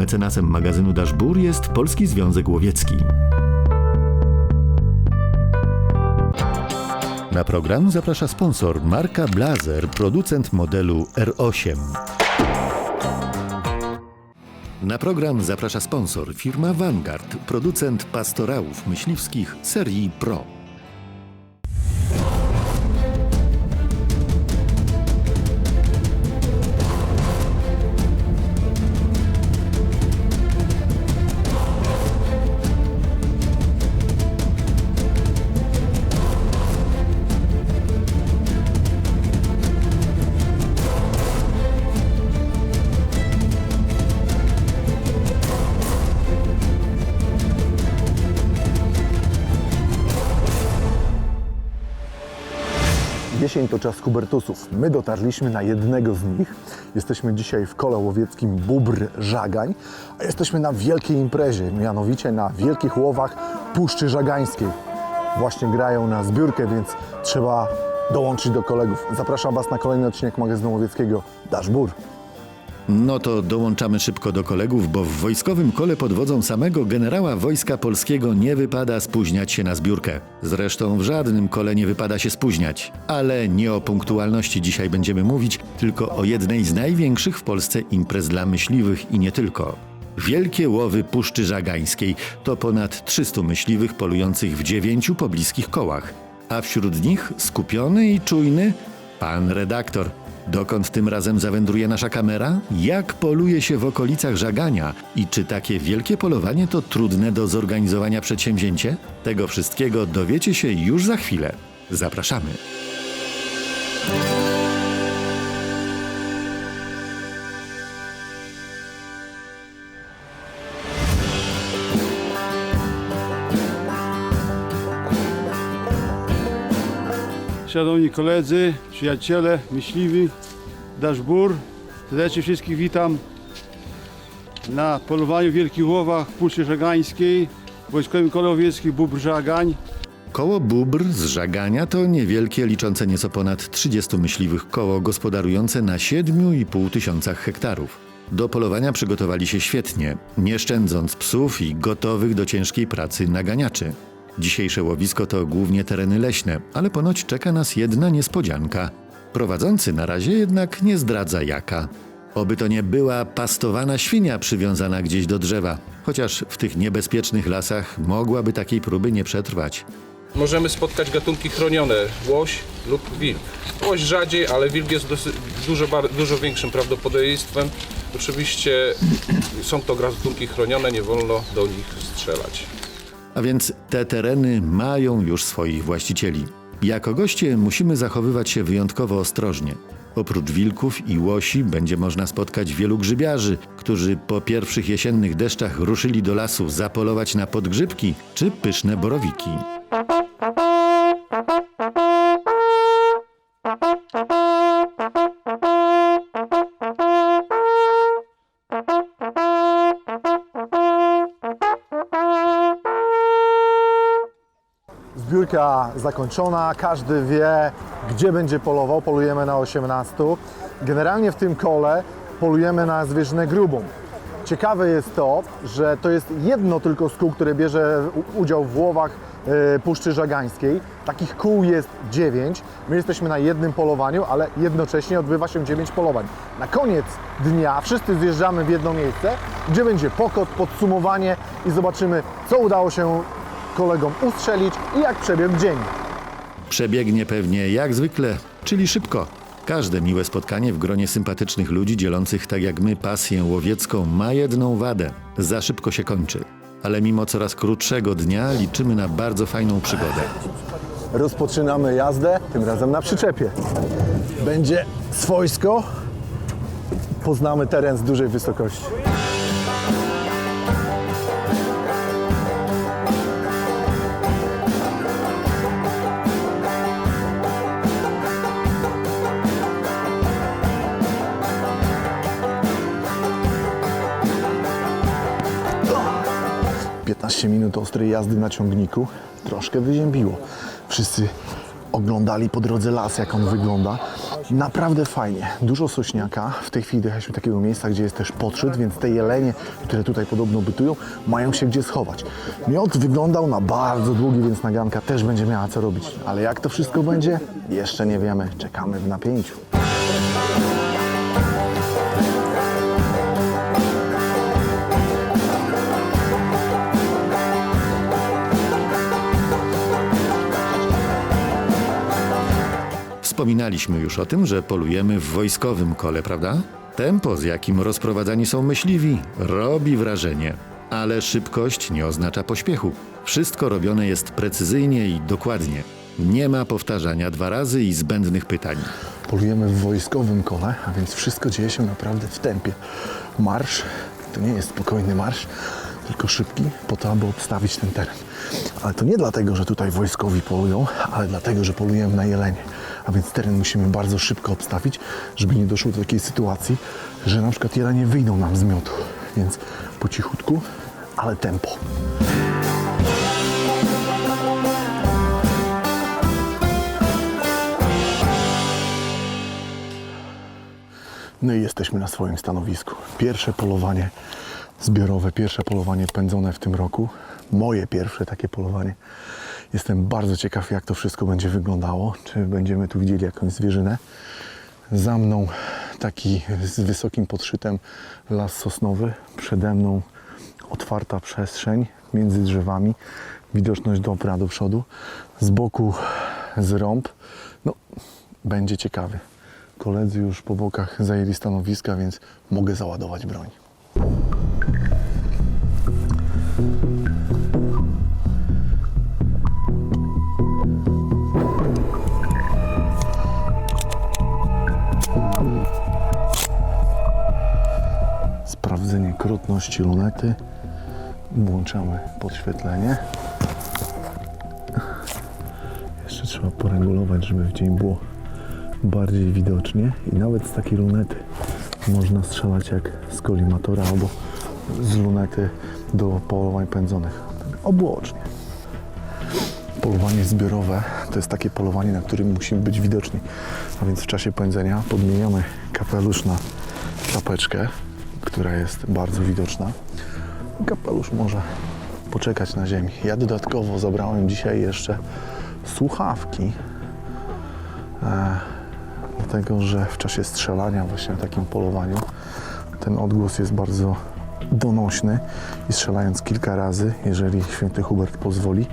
Mecenasem magazynu Daszbur jest Polski Związek Łowiecki. Na program zaprasza sponsor marka Blazer, producent modelu R8. Na program zaprasza sponsor firma Vanguard, producent pastorałów myśliwskich serii Pro. Jesień to czas kubertusów. My dotarliśmy na jednego z nich. Jesteśmy dzisiaj w kole łowieckim Bóbr Żagań, a jesteśmy na wielkiej imprezie, mianowicie na wielkich łowach Puszczy Żagańskiej. Właśnie grają na zbiórkę, więc trzeba dołączyć do kolegów. Zapraszam Was na kolejny odcinek magazynu łowieckiego Daszbur. No to dołączamy szybko do kolegów, bo w wojskowym kole pod wodzą samego generała Wojska Polskiego nie wypada spóźniać się na zbiórkę. Zresztą w żadnym kole nie wypada się spóźniać. Ale nie o punktualności dzisiaj będziemy mówić, tylko o jednej z największych w Polsce imprez dla myśliwych i nie tylko. Wielkie łowy Puszczy Żagańskiej to ponad 300 myśliwych polujących w dziewięciu pobliskich kołach. A wśród nich skupiony i czujny pan redaktor. Dokąd tym razem zawędruje nasza kamera? Jak poluje się w okolicach żagania? I czy takie wielkie polowanie to trudne do zorganizowania przedsięwzięcie? Tego wszystkiego dowiecie się już za chwilę. Zapraszamy. Szanowni koledzy, przyjaciele, myśliwi, Daszbur, serdecznie wszystkich witam na polowaniu w Wielkich Łowach w Puszczy Żagańskiej, Wojskowym Kole Łowieckim Bóbr Żagań. Koło Bóbr z żagania to niewielkie, liczące nieco ponad 30 myśliwych koło gospodarujące na 7,5 tysiącach hektarów. Do polowania przygotowali się świetnie, nie szczędząc psów i gotowych do ciężkiej pracy naganiaczy. Dzisiejsze łowisko to głównie tereny leśne, ale ponoć czeka nas jedna niespodzianka. Prowadzący na razie jednak nie zdradza jaka. Oby to nie była pastowana świnia przywiązana gdzieś do drzewa, chociaż w tych niebezpiecznych lasach mogłaby takiej próby nie przetrwać. Możemy spotkać gatunki chronione, łoś lub wilk. Łoś rzadziej, ale wilk jest dużo, dużo większym prawdopodobieństwem. Oczywiście są to gatunki chronione, nie wolno do nich strzelać. A więc te tereny mają już swoich właścicieli. Jako goście musimy zachowywać się wyjątkowo ostrożnie. Oprócz wilków i łosi będzie można spotkać wielu grzybiarzy, którzy po pierwszych jesiennych deszczach ruszyli do lasu zapolować na podgrzybki czy pyszne borowiki. Zbiórka zakończona, każdy wie, gdzie będzie polował. Polujemy na 18. Generalnie w tym kole polujemy na zwierzynę grubą. Ciekawe jest to, że to jest jedno tylko z kół, które bierze udział w łowach e, Puszczy Żagańskiej. Takich kół jest 9. My jesteśmy na jednym polowaniu, ale jednocześnie odbywa się 9 polowań. Na koniec dnia wszyscy zjeżdżamy w jedno miejsce, gdzie będzie pokot, podsumowanie i zobaczymy, co udało się kolegom ustrzelić i jak przebiegł dzień. Przebiegnie pewnie jak zwykle, czyli szybko. Każde miłe spotkanie w gronie sympatycznych ludzi dzielących tak jak my pasję łowiecką ma jedną wadę. Za szybko się kończy. Ale mimo coraz krótszego dnia liczymy na bardzo fajną przygodę. Rozpoczynamy jazdę, tym razem na przyczepie. Będzie swojsko, poznamy teren z dużej wysokości. Piętnaście minut ostrej jazdy na ciągniku, troszkę wyziębiło. Wszyscy oglądali po drodze las, jak on wygląda. Naprawdę fajnie. Dużo sośniaka. W tej chwili dojechaliśmy do takiego miejsca, gdzie jest też podszyd, więc te jelenie, które tutaj podobno bytują, mają się gdzie schować. Miot wyglądał na bardzo długi, więc naganka też będzie miała co robić. Ale jak to wszystko będzie? Jeszcze nie wiemy. Czekamy w napięciu. Wspominaliśmy już o tym, że polujemy w wojskowym kole, prawda? Tempo, z jakim rozprowadzani są myśliwi, robi wrażenie. Ale szybkość nie oznacza pośpiechu. Wszystko robione jest precyzyjnie i dokładnie. Nie ma powtarzania dwa razy i zbędnych pytań. Polujemy w wojskowym kole, a więc wszystko dzieje się naprawdę w tempie. Marsz to nie jest spokojny marsz, tylko szybki, po to, aby obstawić ten teren. Ale to nie dlatego, że tutaj wojskowi polują, ale dlatego, że polujemy na jelenie. A więc teren musimy bardzo szybko obstawić, żeby nie doszło do takiej sytuacji, że na przykład jelenie wyjdą nam z miotu. Więc po cichutku, ale tempo. No i jesteśmy na swoim stanowisku. Pierwsze polowanie zbiorowe, pierwsze polowanie pędzone w tym roku. Moje pierwsze takie polowanie. Jestem bardzo ciekaw, jak to wszystko będzie wyglądało. Czy będziemy tu widzieli jakąś zwierzynę. Za mną taki z wysokim podszytem las sosnowy. Przede mną otwarta przestrzeń między drzewami. Widoczność dobra do przodu. Z boku zrąb. No, będzie ciekawy. Koledzy już po bokach zajęli stanowiska, więc mogę załadować broń. Sprawdzenie krutności lunety. Włączamy podświetlenie. Jeszcze trzeba poregulować, żeby w dzień było bardziej widocznie i nawet z takiej lunety można strzelać jak z kolimatora albo z lunety do polowań pędzonych. Obłocznie. Polowanie zbiorowe to jest takie polowanie, na którym musimy być widoczni. A więc w czasie pędzenia podmieniamy kapelusz na czapeczkę, która jest bardzo widoczna. Kapelusz może poczekać na ziemi. Ja dodatkowo zabrałem dzisiaj jeszcze słuchawki, dlatego że w czasie strzelania właśnie takim polowaniu ten odgłos jest bardzo donośny i strzelając kilka razy, jeżeli święty Hubert pozwoli,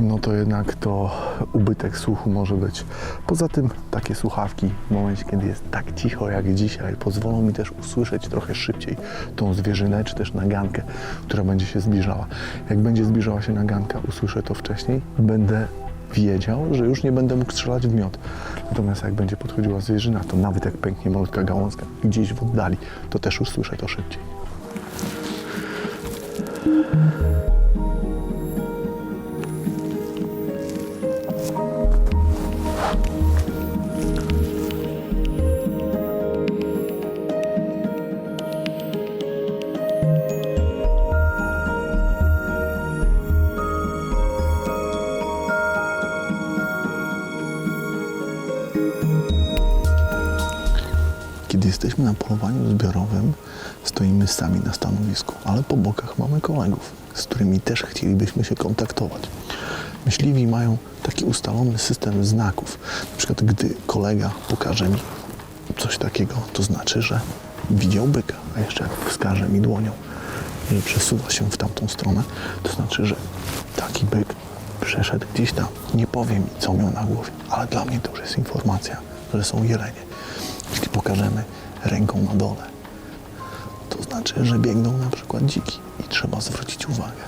no to jednak to ubytek słuchu może być. Poza tym takie słuchawki w momencie, kiedy jest tak cicho jak dzisiaj, pozwolą mi też usłyszeć trochę szybciej tą zwierzynę, czy też nagankę, która będzie się zbliżała. Jak będzie zbliżała się naganka, usłyszę to wcześniej, będę wiedział, że już nie będę mógł strzelać w miot. Natomiast jak będzie podchodziła zwierzyna, to nawet jak pęknie malutka gałązka gdzieś w oddali, to też usłyszę to szybciej. Jesteśmy na polowaniu zbiorowym, stoimy sami na stanowisku, ale po bokach mamy kolegów, z którymi też chcielibyśmy się kontaktować. Myśliwi mają taki ustalony system znaków. Na przykład, gdy kolega pokaże mi coś takiego, to znaczy, że widział byka, a jeszcze jak wskaże mi dłonią, że przesuwa się w tamtą stronę, to znaczy, że taki byk przeszedł gdzieś tam. Nie powie mi, co miał na głowie, ale dla mnie to już jest informacja, że są jelenie. Jeśli pokażemy ręką na dole, to znaczy, że biegną na przykład dziki i trzeba zwrócić uwagę.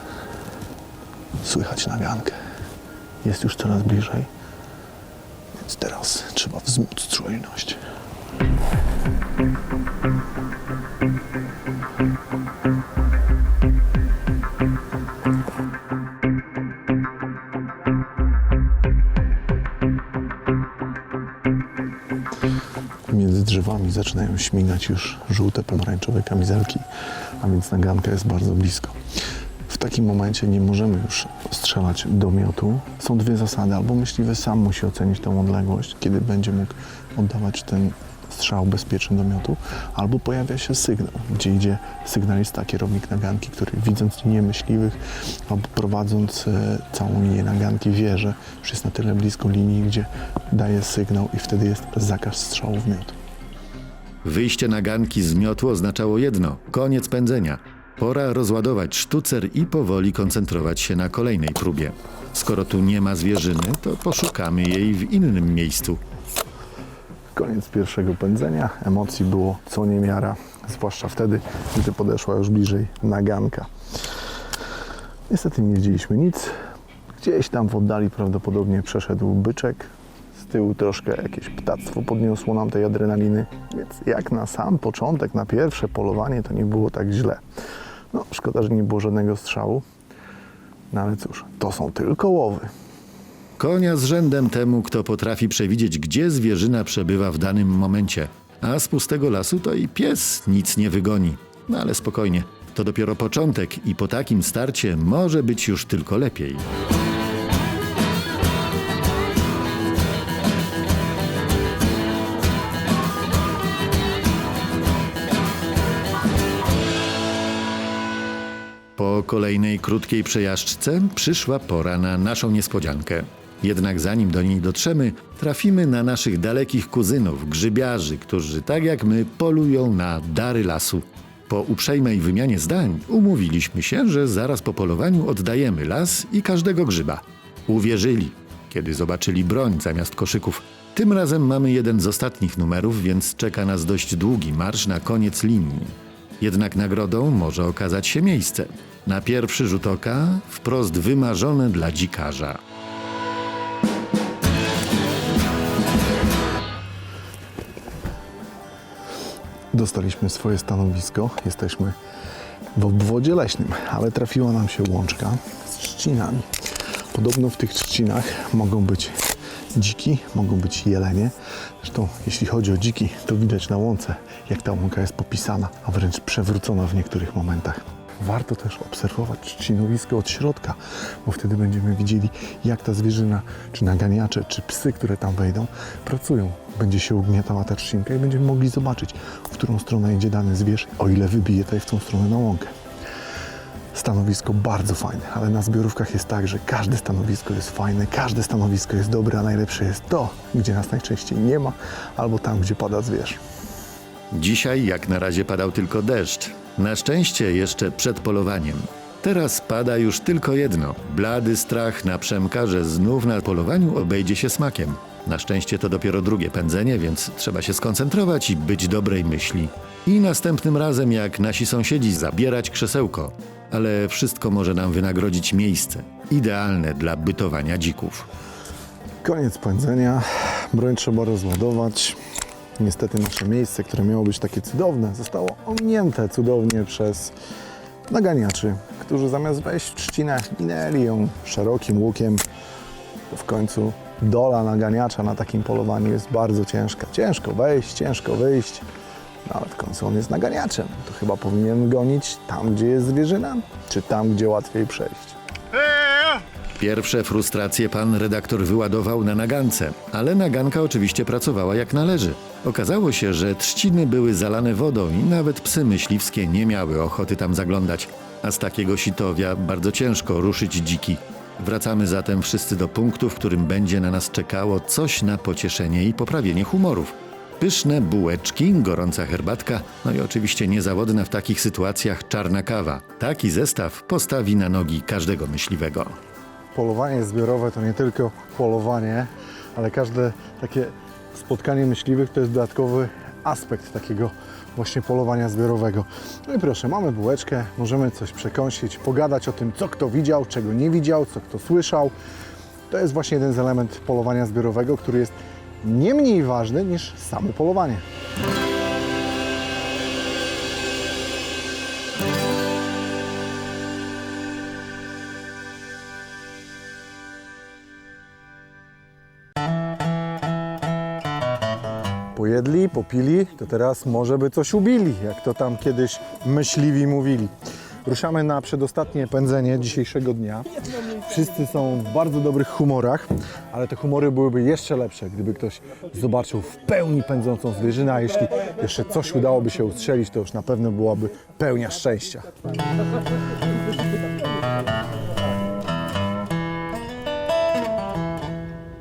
Słychać nagankę. Jest już coraz bliżej, więc teraz trzeba wzmóc czujność. Śmigać już żółte, pomarańczowe kamizelki, a więc naganka jest bardzo blisko. W takim momencie nie możemy już strzelać do miotu. Są dwie zasady. Albo myśliwy sam musi ocenić tę odległość, kiedy będzie mógł oddawać ten strzał bezpieczny do miotu, albo pojawia się sygnał, gdzie idzie sygnalista, kierownik naganki, który widząc linię myśliwych albo prowadząc e, całą linię naganki wie, że już jest na tyle blisko linii, gdzie daje sygnał i wtedy jest zakaz strzału w miot. Wyjście na ganki z miotu oznaczało jedno koniec pędzenia. Pora rozładować sztucer i powoli koncentrować się na kolejnej próbie. Skoro tu nie ma zwierzyny, to poszukamy jej w innym miejscu. Koniec pierwszego pędzenia. Emocji było co niemiara, zwłaszcza wtedy, gdy podeszła już bliżej naganka. Niestety nie widzieliśmy nic. Gdzieś tam w oddali prawdopodobnie przeszedł byczek. Z tyłu troszkę jakieś ptactwo podniosło nam tej adrenaliny, więc jak na sam początek, na pierwsze polowanie, to nie było tak źle. No, szkoda, że nie było żadnego strzału. No ale cóż, to są tylko łowy. Konia z rzędem temu, kto potrafi przewidzieć, gdzie zwierzyna przebywa w danym momencie. A z pustego lasu to i pies nic nie wygoni. No ale spokojnie, to dopiero początek i po takim starcie może być już tylko lepiej. Po kolejnej krótkiej przejażdżce przyszła pora na naszą niespodziankę. Jednak zanim do niej dotrzemy, trafimy na naszych dalekich kuzynów, grzybiarzy, którzy tak jak my polują na dary lasu. Po uprzejmej wymianie zdań umówiliśmy się, że zaraz po polowaniu oddajemy las i każdego grzyba. Uwierzyli, kiedy zobaczyli broń zamiast koszyków. Tym razem mamy jeden z ostatnich numerów, więc czeka nas dość długi marsz na koniec linii. Jednak nagrodą może okazać się miejsce. Na pierwszy rzut oka wprost wymarzone dla dzikarza. Dostaliśmy swoje stanowisko, jesteśmy w obwodzie leśnym, ale trafiła nam się łączka z trzcinami. Podobno w tych trzcinach mogą być dziki, mogą być jelenie. Zresztą jeśli chodzi o dziki, to widać na łące, jak ta łąka jest popisana, a wręcz przewrócona w niektórych momentach. Warto też obserwować trzcinowisko od środka, bo wtedy będziemy widzieli, jak ta zwierzyna, czy naganiacze, czy psy, które tam wejdą, pracują. Będzie się ugniatała ta trzcinka i będziemy mogli zobaczyć, w którą stronę idzie dany zwierz, o ile wybije tutaj w tą stronę na łąkę. Stanowisko bardzo fajne, ale na zbiorówkach jest tak, że każde stanowisko jest fajne, każde stanowisko jest dobre, a najlepsze jest to, gdzie nas najczęściej nie ma, albo tam, gdzie pada zwierz. Dzisiaj jak na razie padał tylko deszcz. Na szczęście jeszcze przed polowaniem. Teraz pada już tylko jedno. Blady strach na Przemka, że znów na polowaniu obejdzie się smakiem. Na szczęście to dopiero drugie pędzenie, więc trzeba się skoncentrować i być dobrej myśli. I następnym razem, jak nasi sąsiedzi, zabierać krzesełko. Ale wszystko może nam wynagrodzić miejsce. Idealne dla bytowania dzików. Koniec pędzenia, broń trzeba rozładować. Niestety nasze miejsce, które miało być takie cudowne, zostało ominięte cudownie przez naganiaczy, którzy zamiast wejść trzcinę, minęli ją szerokim łukiem. W końcu dola naganiacza na takim polowaniu jest bardzo ciężka. Ciężko wejść, ciężko wyjść, no ale w końcu on jest naganiaczem. To chyba powinien gonić tam, gdzie jest zwierzyna, czy tam, gdzie łatwiej przejść. Pierwsze frustracje pan redaktor wyładował na nagance, ale naganka oczywiście pracowała jak należy. Okazało się, że trzciny były zalane wodą i nawet psy myśliwskie nie miały ochoty tam zaglądać, a z takiego sitowia bardzo ciężko ruszyć dziki. Wracamy zatem wszyscy do punktu, w którym będzie na nas czekało coś na pocieszenie i poprawienie humorów. Pyszne bułeczki, gorąca herbatka, no i oczywiście niezawodna w takich sytuacjach czarna kawa. Taki zestaw postawi na nogi każdego myśliwego. Polowanie zbiorowe to nie tylko polowanie, ale każde takie spotkanie myśliwych to jest dodatkowy aspekt takiego właśnie polowania zbiorowego. No i proszę, mamy bułeczkę, możemy coś przekąsić, pogadać o tym, co kto widział, czego nie widział, co kto słyszał. To jest właśnie jeden z elementów polowania zbiorowego, który jest nie mniej ważny niż samo polowanie. Pojedli, popili, to teraz może by coś ubili, jak to tam kiedyś myśliwi mówili. Ruszamy na przedostatnie pędzenie dzisiejszego dnia. Wszyscy są w bardzo dobrych humorach, ale te humory byłyby jeszcze lepsze, gdyby ktoś zobaczył w pełni pędzącą zwierzynę, a jeśli jeszcze coś udałoby się ustrzelić, to już na pewno byłaby pełnia szczęścia.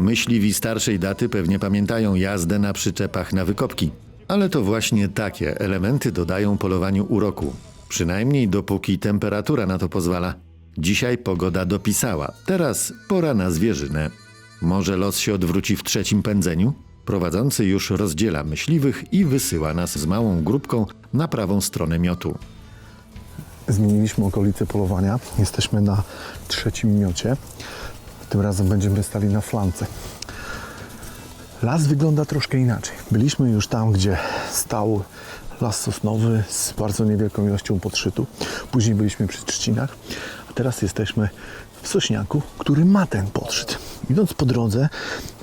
Myśliwi starszej daty pewnie pamiętają jazdę na przyczepach na wykopki. Ale to właśnie takie elementy dodają polowaniu uroku. Przynajmniej dopóki temperatura na to pozwala. Dzisiaj pogoda dopisała. Teraz pora na zwierzynę. Może los się odwróci w trzecim pędzeniu? Prowadzący już rozdziela myśliwych i wysyła nas z małą grupką na prawą stronę miotu. Zmieniliśmy okolice polowania. Jesteśmy na trzecim miocie. Tym razem będziemy stali na flance. Las wygląda troszkę inaczej. Byliśmy już tam, gdzie stał las sosnowy z bardzo niewielką ilością podszytu. Później byliśmy przy trzcinach, a teraz jesteśmy w sośniaku, który ma ten podszyt. Idąc po drodze,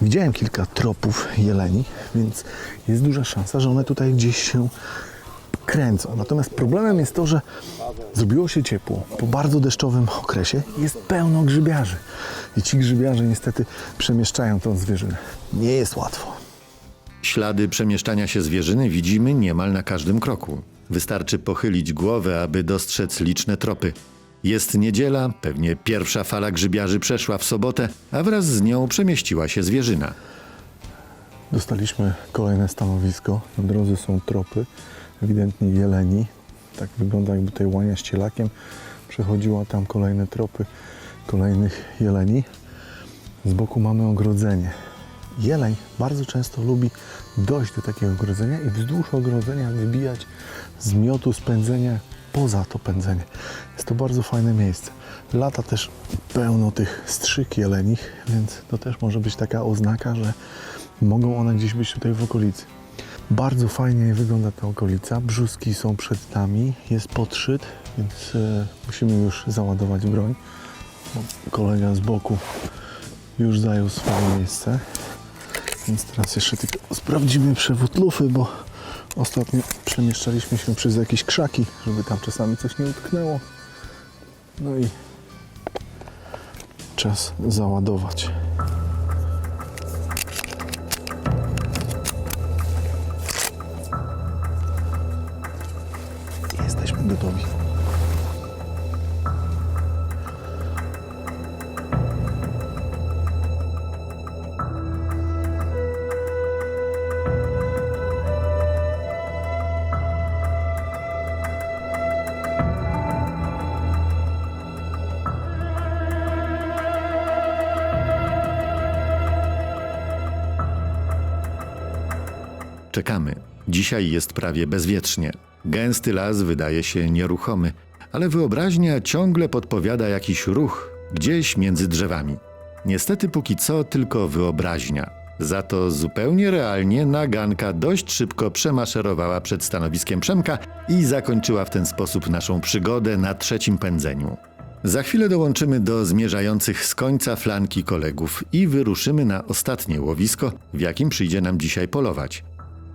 widziałem kilka tropów jeleni, więc jest duża szansa, że one tutaj gdzieś się kręcą. Natomiast problemem jest to, że zrobiło się ciepło. Po bardzo deszczowym okresie jest pełno grzybiarzy. I ci grzybiarze niestety przemieszczają tą zwierzynę. Nie jest łatwo. Ślady przemieszczania się zwierzyny widzimy niemal na każdym kroku. Wystarczy pochylić głowę, aby dostrzec liczne tropy. Jest niedziela, pewnie pierwsza fala grzybiarzy przeszła w sobotę, a wraz z nią przemieściła się zwierzyna. Dostaliśmy kolejne stanowisko. Na drodze są tropy, ewidentnie jeleni. Tak wygląda jakby tutaj łania z cielakiem. Przechodziła tam kolejne tropy kolejnych jeleni. Z boku mamy ogrodzenie. Jeleń bardzo często lubi dojść do takiego ogrodzenia i wzdłuż ogrodzenia wybijać z miotu spędzenia poza to pędzenie. Jest to bardzo fajne miejsce. Lata też pełno tych strzyk jelenich, więc to też może być taka oznaka, że mogą one gdzieś być tutaj w okolicy. Bardzo fajnie wygląda ta okolica. Brzuski są przed nami, jest podszyt, więc e, musimy już załadować broń. Bo kolega z boku już zajął swoje miejsce. Więc teraz jeszcze tylko sprawdzimy przewód lufy, bo ostatnio przemieszczaliśmy się przez jakieś krzaki, żeby tam czasami coś nie utknęło. No i czas załadować. Gotowi. Czekamy. Dzisiaj jest prawie bezwietrznie. Gęsty las wydaje się nieruchomy, ale wyobraźnia ciągle podpowiada jakiś ruch gdzieś między drzewami. Niestety póki co tylko wyobraźnia. Za to zupełnie realnie naganka dość szybko przemaszerowała przed stanowiskiem Przemka i zakończyła w ten sposób naszą przygodę na trzecim pędzeniu. Za chwilę dołączymy do zmierzających z końca flanki kolegów i wyruszymy na ostatnie łowisko, w jakim przyjdzie nam dzisiaj polować.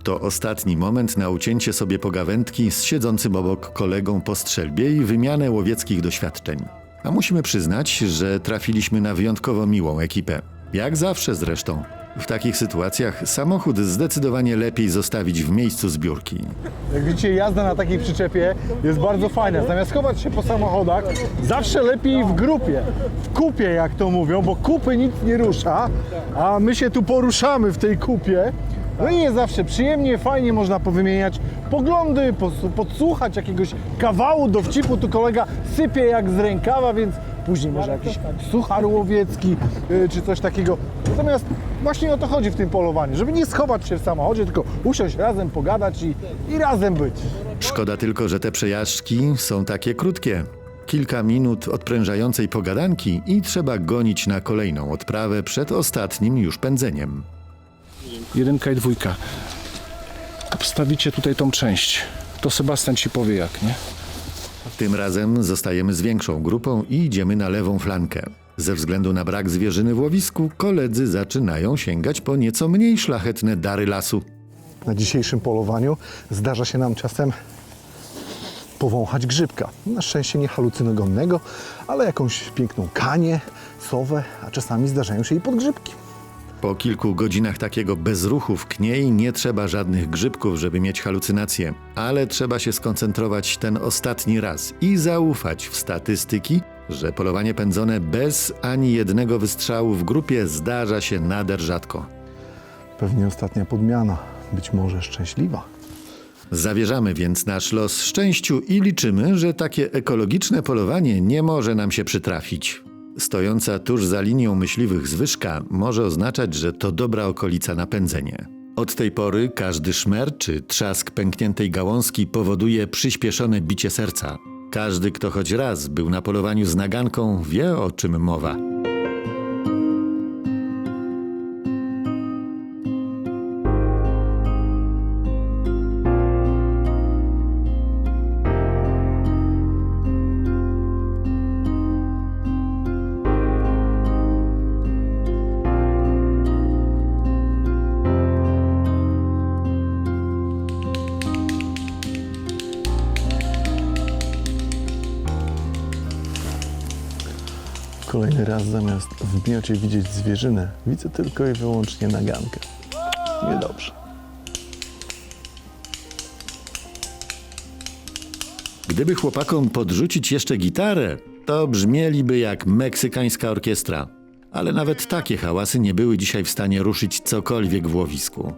To ostatni moment na ucięcie sobie pogawędki z siedzącym obok kolegą po strzelbie i wymianę łowieckich doświadczeń. A musimy przyznać, że trafiliśmy na wyjątkowo miłą ekipę. Jak zawsze zresztą. W takich sytuacjach samochód zdecydowanie lepiej zostawić w miejscu zbiórki. Jak widzicie, jazda na takiej przyczepie jest bardzo fajna. Zamiast chować się po samochodach, zawsze lepiej w grupie, w kupie, jak to mówią, bo kupy nic nie rusza, a my się tu poruszamy w tej kupie. No i jest zawsze przyjemnie, fajnie można powymieniać poglądy, podsłuchać jakiegoś kawału dowcipu. Tu kolega sypie jak z rękawa, więc później może jakiś suchar łowiecki y, czy coś takiego. Natomiast właśnie o to chodzi w tym polowaniu, żeby nie schować się w samochodzie, tylko usiąść razem, pogadać i, i razem być. Szkoda tylko, że te przejażdżki są takie krótkie. Kilka minut odprężającej pogadanki i trzeba gonić na kolejną odprawę przed ostatnim już pędzeniem. Jedynka i dwójka. Obstawicie tutaj tą część. To Sebastian ci powie jak, nie? Tym razem zostajemy z większą grupą i idziemy na lewą flankę. Ze względu na brak zwierzyny w łowisku, koledzy zaczynają sięgać po nieco mniej szlachetne dary lasu. Na dzisiejszym polowaniu zdarza się nam czasem powąchać grzybka. Na szczęście nie halucynogennego, ale jakąś piękną kanię, sowę, a czasami zdarzają się i podgrzybki. Po kilku godzinach takiego bezruchu w kniei nie trzeba żadnych grzybków, żeby mieć halucynacje, ale trzeba się skoncentrować ten ostatni raz i zaufać w statystyki, że polowanie pędzone bez ani jednego wystrzału w grupie zdarza się nader rzadko. Pewnie ostatnia podmiana, być może szczęśliwa. Zawierzamy więc nasz los szczęściu i liczymy, że takie ekologiczne polowanie nie może nam się przytrafić. Stojąca tuż za linią myśliwych zwyżka może oznaczać, że to dobra okolica na pędzenie. Od tej pory każdy szmer czy trzask pękniętej gałązki powoduje przyspieszone bicie serca. Każdy, kto choć raz był na polowaniu z naganką, wie o czym mowa. Kolejny raz zamiast w miocie widzieć zwierzynę, widzę tylko i wyłącznie nagankę. Niedobrze. Gdyby chłopakom podrzucić jeszcze gitarę, to brzmieliby jak meksykańska orkiestra. Ale nawet takie hałasy nie były dzisiaj w stanie ruszyć cokolwiek w łowisku.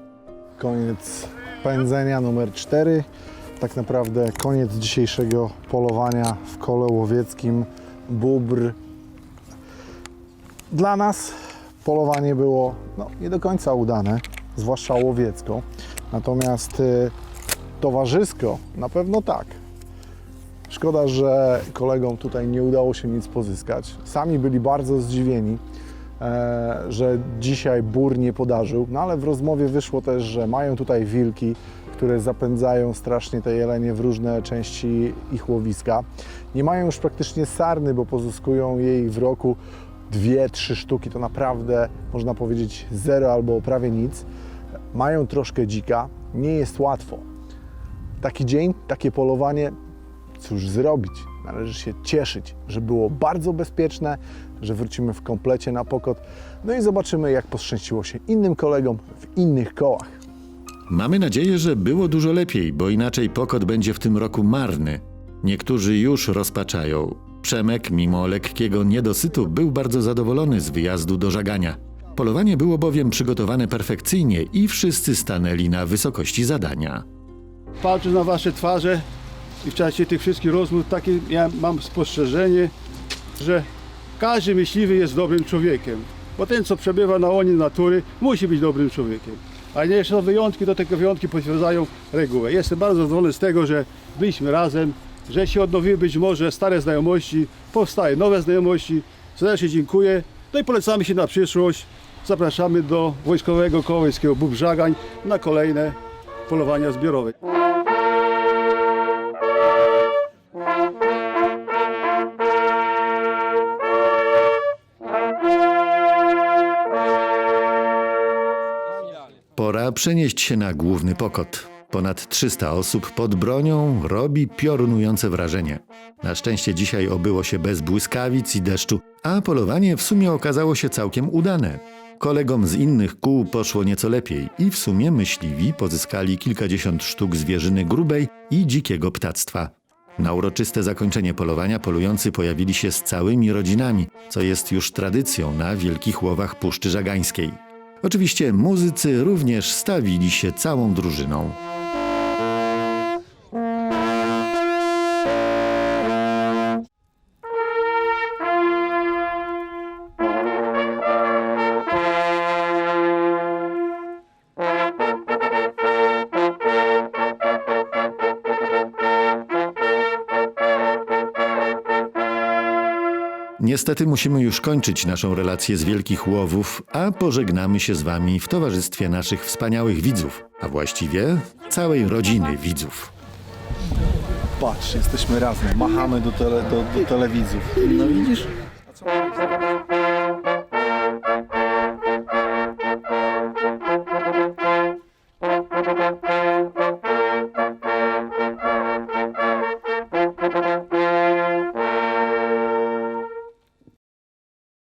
Koniec pędzenia numer 4. Tak naprawdę koniec dzisiejszego polowania w kole łowieckim. Bóbr. Dla nas polowanie było no, nie do końca udane, zwłaszcza łowiecko. Natomiast y, towarzysko na pewno tak. Szkoda, że kolegom tutaj nie udało się nic pozyskać. Sami byli bardzo zdziwieni, e, że dzisiaj bór nie podarzył, no ale w rozmowie wyszło też, że mają tutaj wilki, które zapędzają strasznie te jelenie w różne części ich łowiska. Nie mają już praktycznie sarny, bo pozyskują jej w roku dwie, trzy sztuki, to naprawdę można powiedzieć zero albo prawie nic. Mają troszkę dzika, nie jest łatwo. Taki dzień, takie polowanie, cóż zrobić? Należy się cieszyć, że było bardzo bezpieczne, że wrócimy w komplecie na pokot. No i zobaczymy, jak poszczęściło się innym kolegom w innych kołach. Mamy nadzieję, że było dużo lepiej, bo inaczej pokot będzie w tym roku marny. Niektórzy już rozpaczają. Przemek, mimo lekkiego niedosytu, był bardzo zadowolony z wyjazdu do żagania. Polowanie było bowiem przygotowane perfekcyjnie i wszyscy stanęli na wysokości zadania. Patrzę na wasze twarze i w czasie tych wszystkich rozmów takie ja mam spostrzeżenie, że każdy myśliwy jest dobrym człowiekiem. Bo ten, co przebywa na łonie natury, musi być dobrym człowiekiem. A nie są wyjątki, do tego wyjątki potwierdzają regułę. Jestem bardzo zadowolony z tego, że byliśmy razem, że się odnowiły być może stare znajomości, powstają nowe znajomości. Serdecznie dziękuję. No i polecamy się na przyszłość. Zapraszamy do Wojskowego Kołowiejskiego Bób Żagań na kolejne polowania zbiorowe. Pora przenieść się na główny pokot. Ponad 300 osób pod bronią robi piorunujące wrażenie. Na szczęście dzisiaj obyło się bez błyskawic i deszczu, a polowanie w sumie okazało się całkiem udane. Kolegom z innych kół poszło nieco lepiej i w sumie myśliwi pozyskali kilkadziesiąt sztuk zwierzyny grubej i dzikiego ptactwa. Na uroczyste zakończenie polowania polujący pojawili się z całymi rodzinami, co jest już tradycją na wielkich łowach Puszczy Żagańskiej. Oczywiście muzycy również stawili się całą drużyną. Niestety musimy już kończyć naszą relację z Wielkich Łowów, a pożegnamy się z Wami w towarzystwie naszych wspaniałych widzów, a właściwie całej rodziny widzów. Patrz, jesteśmy razem, machamy do, tele, do, do telewizów. No widzisz?